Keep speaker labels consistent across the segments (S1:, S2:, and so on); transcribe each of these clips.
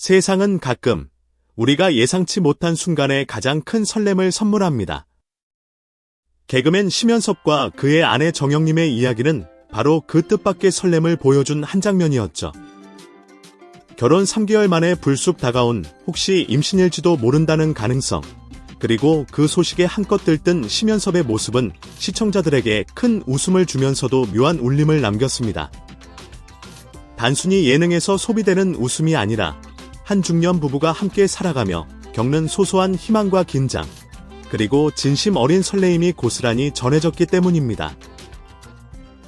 S1: 세상은 가끔 우리가 예상치 못한 순간에 가장 큰 설렘을 선물합니다. 개그맨 심연섭과 그의 아내 정영님의 이야기는 바로 그 뜻밖의 설렘을 보여준 한 장면이었죠. 결혼 3개월 만에 불쑥 다가온 혹시 임신일지도 모른다는 가능성, 그리고 그 소식에 한껏 들뜬 심연섭의 모습은 시청자들에게 큰 웃음을 주면서도 묘한 울림을 남겼습니다. 단순히 예능에서 소비되는 웃음이 아니라 한 중년 부부가 함께 살아가며 겪는 소소한 희망과 긴장, 그리고 진심 어린 설레임이 고스란히 전해졌기 때문입니다.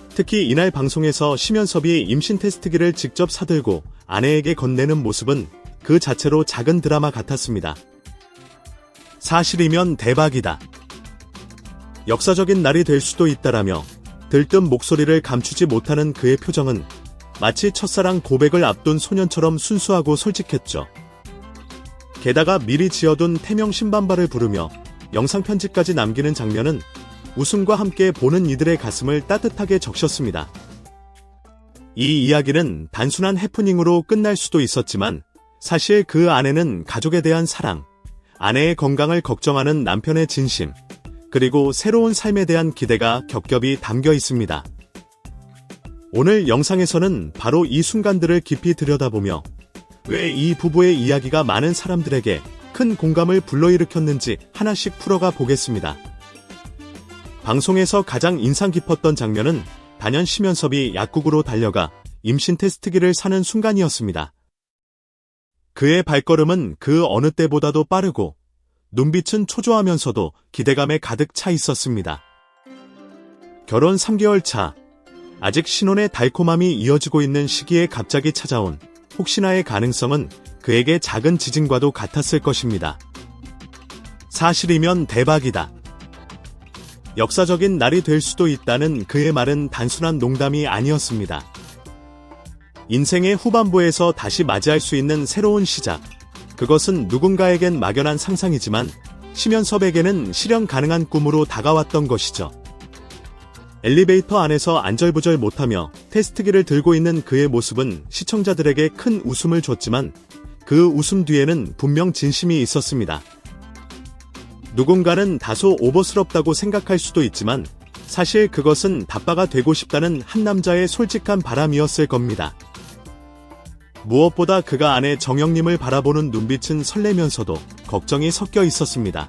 S1: 특히 이날 방송에서 심연섭이 임신 테스트기를 직접 사들고 아내에게 건네는 모습은 그 자체로 작은 드라마 같았습니다. 사실이면 대박이다. 역사적인 날이 될 수도 있다라며 들뜬 목소리를 감추지 못하는 그의 표정은 마치 첫사랑 고백을 앞둔 소년처럼 순수하고 솔직했죠. 게다가 미리 지어둔 태명 신반발을 부르며 영상 편지까지 남기는 장면은 웃음과 함께 보는 이들의 가슴을 따뜻하게 적셨습니다. 이 이야기는 단순한 해프닝으로 끝날 수도 있었지만 사실 그 안에는 가족에 대한 사랑, 아내의 건강을 걱정하는 남편의 진심, 그리고 새로운 삶에 대한 기대가 겹겹이 담겨 있습니다. 오늘 영상에서는 바로 이 순간들을 깊이 들여다보며 왜 이 부부의 이야기가 많은 사람들에게 큰 공감을 불러일으켰는지 하나씩 풀어가 보겠습니다. 방송에서 가장 인상 깊었던 장면은 단연 심연섭이 약국으로 달려가 임신 테스트기를 사는 순간이었습니다. 그의 발걸음은 그 어느 때보다도 빠르고 눈빛은 초조하면서도 기대감에 가득 차 있었습니다. 결혼 3개월 차, 아직 신혼의 달콤함이 이어지고 있는 시기에 갑자기 찾아온 혹시나의 가능성은 그에게 작은 지진과도 같았을 것입니다. 사실이면 대박이다. 역사적인 날이 될 수도 있다는 그의 말은 단순한 농담이 아니었습니다. 인생의 후반부에서 다시 맞이할 수 있는 새로운 시작. 그것은 누군가에겐 막연한 상상이지만 심연섭에게는 실현 가능한 꿈으로 다가왔던 것이죠. 엘리베이터 안에서 안절부절 못하며 테스트기를 들고 있는 그의 모습은 시청자들에게 큰 웃음을 줬지만 그 웃음 뒤에는 분명 진심이 있었습니다. 누군가는 다소 오버스럽다고 생각할 수도 있지만 사실 그것은 답바가 되고 싶다는 한 남자의 솔직한 바람이었을 겁니다. 무엇보다 그가 아내 정영님을 바라보는 눈빛은 설레면서도 걱정이 섞여 있었습니다.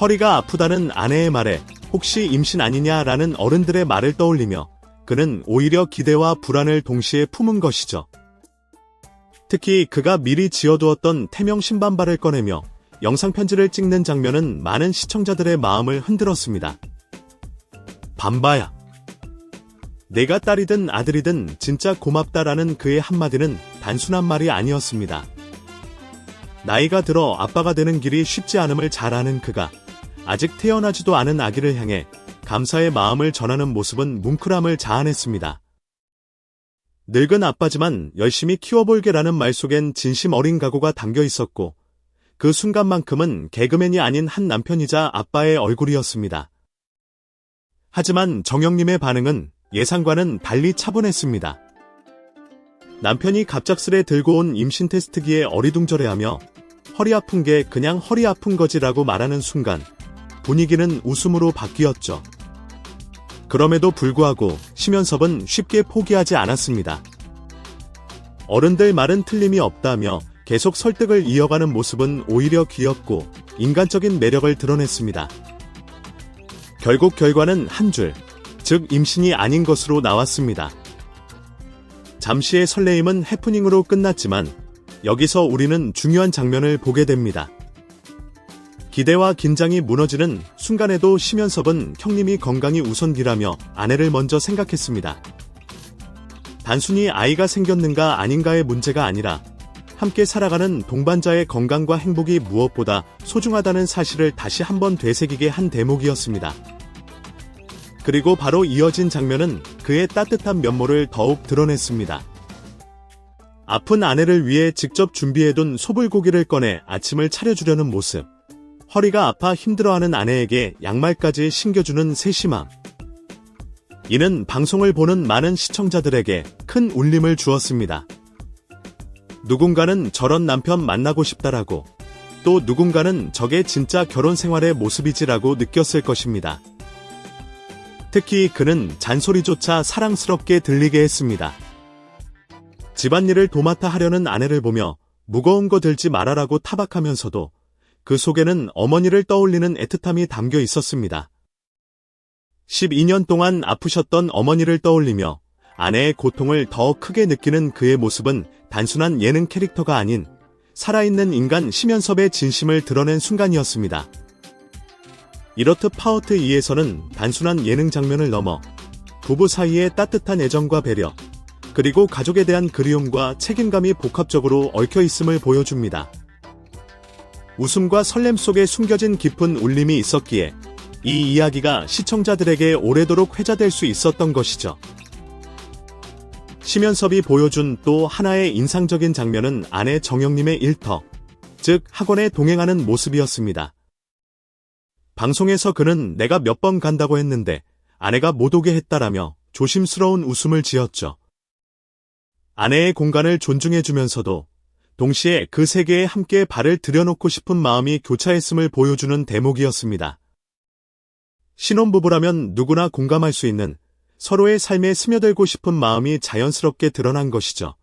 S1: 허리가 아프다는 아내의 말에 혹시 임신 아니냐라는 어른들의 말을 떠올리며 그는 오히려 기대와 불안을 동시에 품은 것이죠. 특히 그가 미리 지어두었던 태명 신반발을 꺼내며 영상 편지를 찍는 장면은 많은 시청자들의 마음을 흔들었습니다. 반바야. 내가 딸이든 아들이든 진짜 고맙다라는 그의 한마디는 단순한 말이 아니었습니다. 나이가 들어 아빠가 되는 길이 쉽지 않음을 잘 아는 그가 아직 태어나지도 않은 아기를 향해 감사의 마음을 전하는 모습은 뭉클함을 자아냈습니다. 늙은 아빠지만 열심히 키워볼게라는 말 속엔 진심 어린 각오가 담겨 있었고 그 순간만큼은 개그맨이 아닌 한 남편이자 아빠의 얼굴이었습니다. 하지만 정영님의 반응은 예상과는 달리 차분했습니다. 남편이 갑작스레 들고 온 임신 테스트기에 어리둥절해하며 허리 아픈 게 그냥 허리 아픈 거지라고 말하는 순간 분위기는 웃음으로 바뀌었죠. 그럼에도 불구하고 심연섭은 쉽게 포기하지 않았습니다. 어른들 말은 틀림이 없다며 계속 설득을 이어가는 모습은 오히려 귀엽고 인간적인 매력을 드러냈습니다. 결국 결과는 한 줄, 즉 임신이 아닌 것으로 나왔습니다. 잠시의 설레임은 해프닝으로 끝났지만 여기서 우리는 중요한 장면을 보게 됩니다. 기대와 긴장이 무너지는 순간에도 심연섭은 형님이 건강이 우선기라며 아내를 먼저 생각했습니다. 단순히 아이가 생겼는가 아닌가의 문제가 아니라 함께 살아가는 동반자의 건강과 행복이 무엇보다 소중하다는 사실을 다시 한번 되새기게 한 대목이었습니다. 그리고 바로 이어진 장면은 그의 따뜻한 면모를 더욱 드러냈습니다. 아픈 아내를 위해 직접 준비해둔 소불고기를 꺼내 아침을 차려주려는 모습. 허리가 아파 힘들어하는 아내에게 양말까지 신겨주는 세심함. 이는 방송을 보는 많은 시청자들에게 큰 울림을 주었습니다. 누군가는 저런 남편 만나고 싶다라고, 또 누군가는 저게 진짜 결혼 생활의 모습이지라고 느꼈을 것입니다. 특히 그는 잔소리조차 사랑스럽게 들리게 했습니다. 집안일을 도맡아 하려는 아내를 보며 무거운 거 들지 말아라고 타박하면서도 그 속에는 어머니를 떠올리는 애틋함이 담겨 있었습니다. 12년 동안 아프셨던 어머니를 떠올리며 아내의 고통을 더 크게 느끼는 그의 모습은 단순한 예능 캐릭터가 아닌 살아있는 인간 심연섭의 진심을 드러낸 순간이었습니다. 이렇듯 파워트 2에서는 단순한 예능 장면을 넘어 부부 사이의 따뜻한 애정과 배려, 그리고 가족에 대한 그리움과 책임감이 복합적으로 얽혀 있음을 보여줍니다. 웃음과 설렘 속에 숨겨진 깊은 울림이 있었기에 이 이야기가 시청자들에게 오래도록 회자될 수 있었던 것이죠. 심연섭이 보여준 또 하나의 인상적인 장면은 아내 정영님의 일터, 즉 학원에 동행하는 모습이었습니다. 방송에서 그는 내가 몇 번 간다고 했는데 아내가 못 오게 했다라며 조심스러운 웃음을 지었죠. 아내의 공간을 존중해주면서도 동시에 그 세계에 함께 발을 들여놓고 싶은 마음이 교차했음을 보여주는 대목이었습니다. 신혼부부라면 누구나 공감할 수 있는 서로의 삶에 스며들고 싶은 마음이 자연스럽게 드러난 것이죠.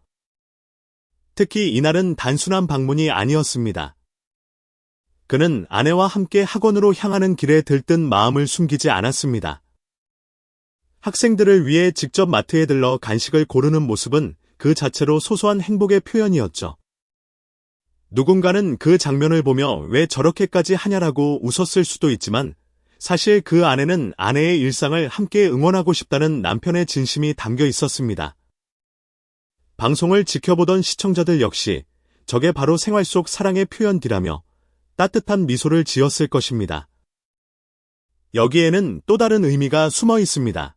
S1: 특히 이날은 단순한 방문이 아니었습니다. 그는 아내와 함께 학원으로 향하는 길에 들뜬 마음을 숨기지 않았습니다. 학생들을 위해 직접 마트에 들러 간식을 고르는 모습은 그 자체로 소소한 행복의 표현이었죠. 누군가는 그 장면을 보며 왜 저렇게까지 하냐라고 웃었을 수도 있지만 사실 그 안에는 아내의 일상을 함께 응원하고 싶다는 남편의 진심이 담겨 있었습니다. 방송을 지켜보던 시청자들 역시 저게 바로 생활 속 사랑의 표현이라며 따뜻한 미소를 지었을 것입니다. 여기에는 또 다른 의미가 숨어 있습니다.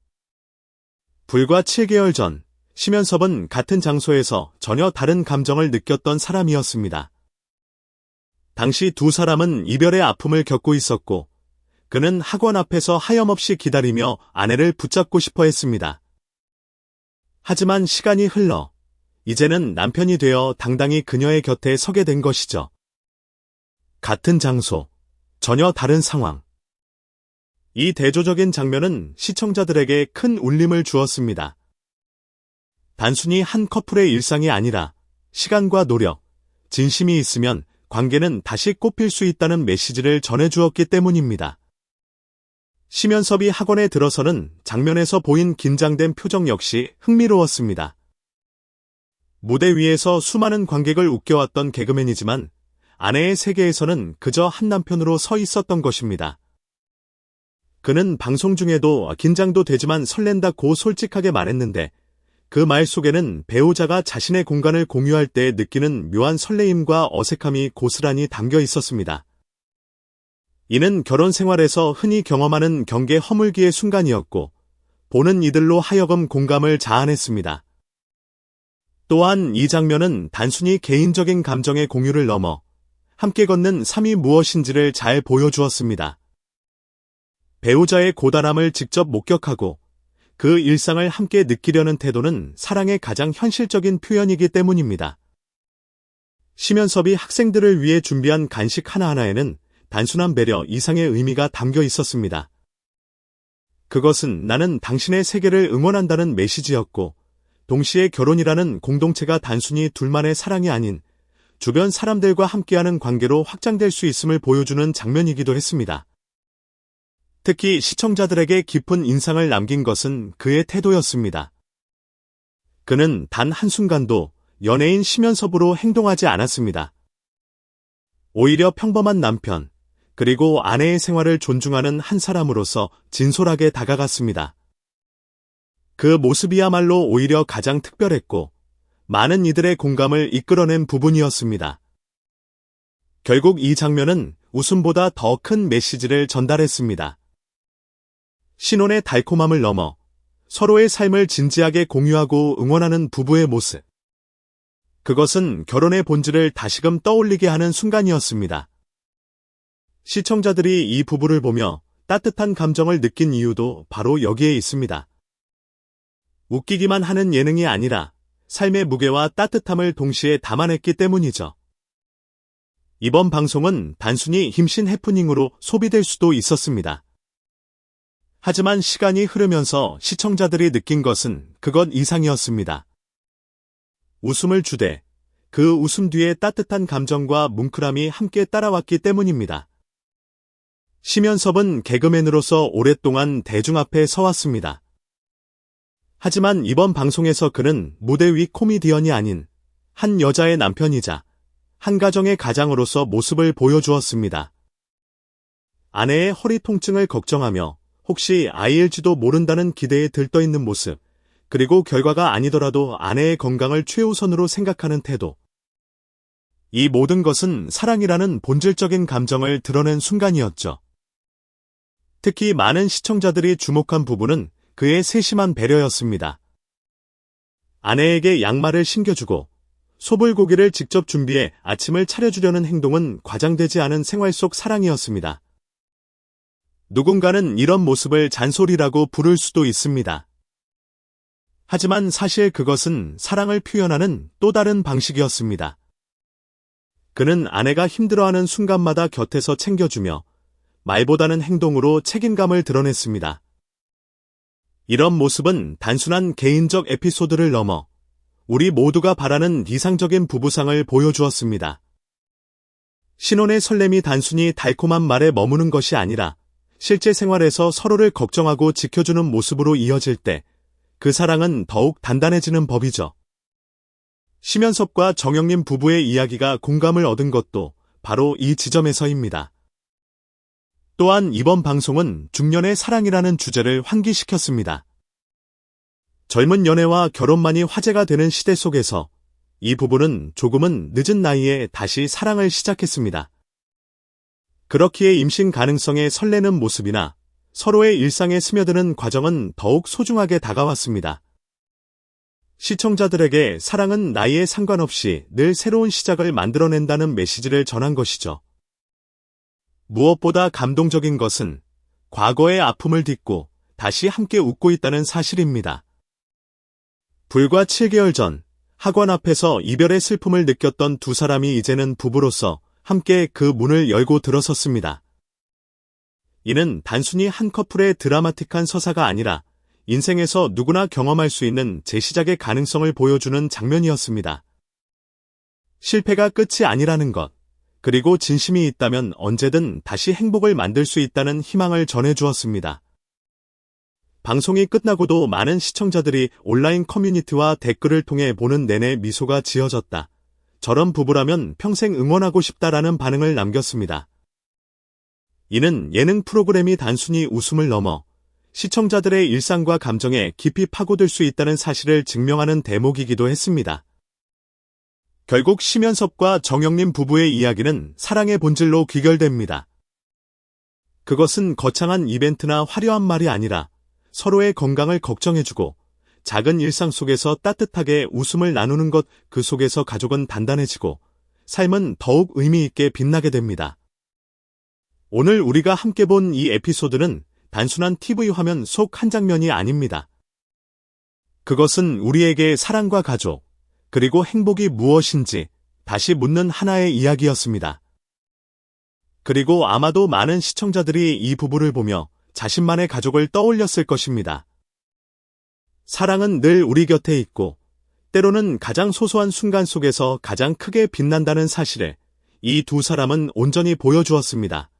S1: 불과 7개월 전, 심연섭은 같은 장소에서 전혀 다른 감정을 느꼈던 사람이었습니다. 당시 두 사람은 이별의 아픔을 겪고 있었고, 그는 학원 앞에서 하염없이 기다리며 아내를 붙잡고 싶어 했습니다. 하지만 시간이 흘러 이제는 남편이 되어 당당히 그녀의 곁에 서게 된 것이죠. 같은 장소, 전혀 다른 상황. 이 대조적인 장면은 시청자들에게 큰 울림을 주었습니다. 단순히 한 커플의 일상이 아니라 시간과 노력, 진심이 있으면 관계는 다시 꽃필 수 있다는 메시지를 전해주었기 때문입니다. 심연섭이 학원에 들어서는 장면에서 보인 긴장된 표정 역시 흥미로웠습니다. 무대 위에서 수많은 관객을 웃겨왔던 개그맨이지만 아내의 세계에서는 그저 한 남편으로 서 있었던 것입니다. 그는 방송 중에도 긴장도 되지만 설렌다고 솔직하게 말했는데 그 말 속에는 배우자가 자신의 공간을 공유할 때 느끼는 묘한 설레임과 어색함이 고스란히 담겨 있었습니다. 이는 결혼 생활에서 흔히 경험하는 경계 허물기의 순간이었고, 보는 이들로 하여금 공감을 자아냈습니다. 또한 이 장면은 단순히 개인적인 감정의 공유를 넘어 함께 걷는 삶이 무엇인지를 잘 보여주었습니다. 배우자의 고단함을 직접 목격하고 그 일상을 함께 느끼려는 태도는 사랑의 가장 현실적인 표현이기 때문입니다. 심연섭이 학생들을 위해 준비한 간식 하나하나에는 단순한 배려 이상의 의미가 담겨 있었습니다. 그것은 나는 당신의 세계를 응원한다는 메시지였고, 동시에 결혼이라는 공동체가 단순히 둘만의 사랑이 아닌 주변 사람들과 함께하는 관계로 확장될 수 있음을 보여주는 장면이기도 했습니다. 특히 시청자들에게 깊은 인상을 남긴 것은 그의 태도였습니다. 그는 단 한순간도 연예인 심연섭으로 행동하지 않았습니다. 오히려 평범한 남편, 그리고 아내의 생활을 존중하는 한 사람으로서 진솔하게 다가갔습니다. 그 모습이야말로 오히려 가장 특별했고 많은 이들의 공감을 이끌어낸 부분이었습니다. 결국 이 장면은 웃음보다 더 큰 메시지를 전달했습니다. 신혼의 달콤함을 넘어 서로의 삶을 진지하게 공유하고 응원하는 부부의 모습. 그것은 결혼의 본질을 다시금 떠올리게 하는 순간이었습니다. 시청자들이 이 부부를 보며 따뜻한 감정을 느낀 이유도 바로 여기에 있습니다. 웃기기만 하는 예능이 아니라 삶의 무게와 따뜻함을 동시에 담아냈기 때문이죠. 이번 방송은 단순히 힘신 해프닝으로 소비될 수도 있었습니다. 하지만 시간이 흐르면서 시청자들이 느낀 것은 그것 이상이었습니다. 웃음을 주되 그 웃음 뒤에 따뜻한 감정과 뭉클함이 함께 따라왔기 때문입니다. 심연섭은 개그맨으로서 오랫동안 대중 앞에 서왔습니다. 하지만 이번 방송에서 그는 무대 위 코미디언이 아닌 한 여자의 남편이자 한 가정의 가장으로서 모습을 보여주었습니다. 아내의 허리 통증을 걱정하며 혹시 아이일지도 모른다는 기대에 들떠있는 모습, 그리고 결과가 아니더라도 아내의 건강을 최우선으로 생각하는 태도. 이 모든 것은 사랑이라는 본질적인 감정을 드러낸 순간이었죠. 특히 많은 시청자들이 주목한 부분은 그의 세심한 배려였습니다. 아내에게 양말을 신겨주고 소불고기를 직접 준비해 아침을 차려주려는 행동은 과장되지 않은 생활 속 사랑이었습니다. 누군가는 이런 모습을 잔소리라고 부를 수도 있습니다. 하지만 사실 그것은 사랑을 표현하는 또 다른 방식이었습니다. 그는 아내가 힘들어하는 순간마다 곁에서 챙겨주며 말보다는 행동으로 책임감을 드러냈습니다. 이런 모습은 단순한 개인적 에피소드를 넘어 우리 모두가 바라는 이상적인 부부상을 보여주었습니다. 신혼의 설렘이 단순히 달콤한 말에 머무는 것이 아니라 실제 생활에서 서로를 걱정하고 지켜주는 모습으로 이어질 때 그 사랑은 더욱 단단해지는 법이죠. 심연섭과 정영림 부부의 이야기가 공감을 얻은 것도 바로 이 지점에서입니다. 또한 이번 방송은 중년의 사랑이라는 주제를 환기시켰습니다. 젊은 연애와 결혼만이 화제가 되는 시대 속에서 이 부부는 조금은 늦은 나이에 다시 사랑을 시작했습니다. 그렇기에 임신 가능성에 설레는 모습이나 서로의 일상에 스며드는 과정은 더욱 소중하게 다가왔습니다. 시청자들에게 사랑은 나이에 상관없이 늘 새로운 시작을 만들어낸다는 메시지를 전한 것이죠. 무엇보다 감동적인 것은 과거의 아픔을 딛고 다시 함께 웃고 있다는 사실입니다. 불과 7개월 전 학원 앞에서 이별의 슬픔을 느꼈던 두 사람이 이제는 부부로서 함께 그 문을 열고 들어섰습니다. 이는 단순히 한 커플의 드라마틱한 서사가 아니라 인생에서 누구나 경험할 수 있는 재시작의 가능성을 보여주는 장면이었습니다. 실패가 끝이 아니라는 것, 그리고 진심이 있다면 언제든 다시 행복을 만들 수 있다는 희망을 전해주었습니다. 방송이 끝나고도 많은 시청자들이 온라인 커뮤니티와 댓글을 통해 보는 내내 미소가 지어졌다. 저런 부부라면 평생 응원하고 싶다라는 반응을 남겼습니다. 이는 예능 프로그램이 단순히 웃음을 넘어 시청자들의 일상과 감정에 깊이 파고들 수 있다는 사실을 증명하는 대목이기도 했습니다. 결국 심연섭과 정영림 부부의 이야기는 사랑의 본질로 귀결됩니다. 그것은 거창한 이벤트나 화려한 말이 아니라 서로의 건강을 걱정해주고 작은 일상 속에서 따뜻하게 웃음을 나누는 것 그 속에서 가족은 단단해지고 삶은 더욱 의미 있게 빛나게 됩니다. 오늘 우리가 함께 본 이 에피소드는 단순한 TV 화면 속 한 장면이 아닙니다. 그것은 우리에게 사랑과 가족, 그리고 행복이 무엇인지 다시 묻는 하나의 이야기였습니다. 그리고 아마도 많은 시청자들이 이 부부를 보며 자신만의 가족을 떠올렸을 것입니다. 사랑은 늘 우리 곁에 있고, 때로는 가장 소소한 순간 속에서 가장 크게 빛난다는 사실을 이두 사람은 온전히 보여주었습니다.